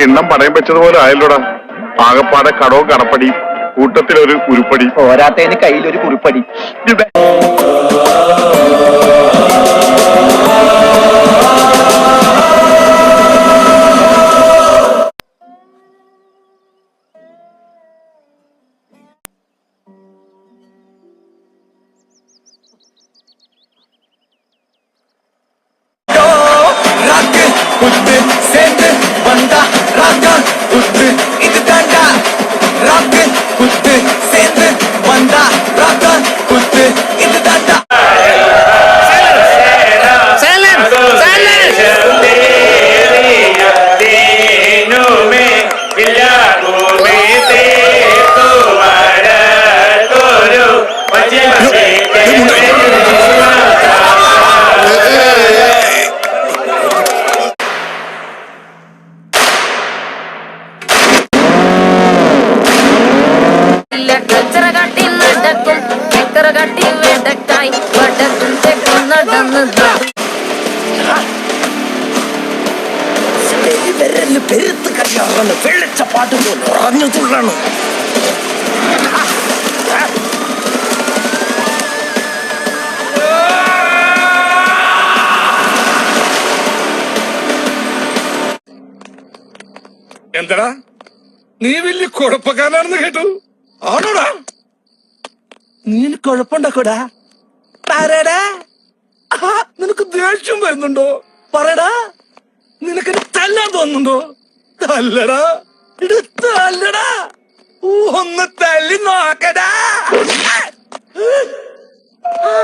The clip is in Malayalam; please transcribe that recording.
കിണ്ണം പറയാൻ വെച്ചതുപോലെ ആയല്ലോടാ. ആകപ്പാടെ കടവും കടപ്പടി കൂട്ടത്തിലൊരു ഉരുപ്പടി. പോരാത്തതിന് കയ്യിലൊരു കുറിപ്പടി. ഇത് കച്ചറ കാട്ടി നടക്കും? കാട്ടി വേടക്കായി? വടക്കും തെക്കും നടന്ന് നടക്കും വിരൽ പെരുത്ത് കല്യാണം വെള്ളച്ചപ്പാട്ട് പോലെ ഉറഞ്ഞു തുള്ളണം എന്തടാ? നീ വലിയ കുഴപ്പക്കാരനാണെന്ന് കേട്ടു. ആണോടാ? നിന് കുഴപ്പമുണ്ടാക്കോടാ പറയടാ നിനക്ക് ദേഷ്യം വരുന്നുണ്ടോ? പറയടാ. നിനക്ക് തല്ലാൻ തോന്നുന്നുണ്ടോ? തല്ലടാ. എടുത്തല്ലടാ ഒന്ന് തല്ലി നോക്കടാ. ആ.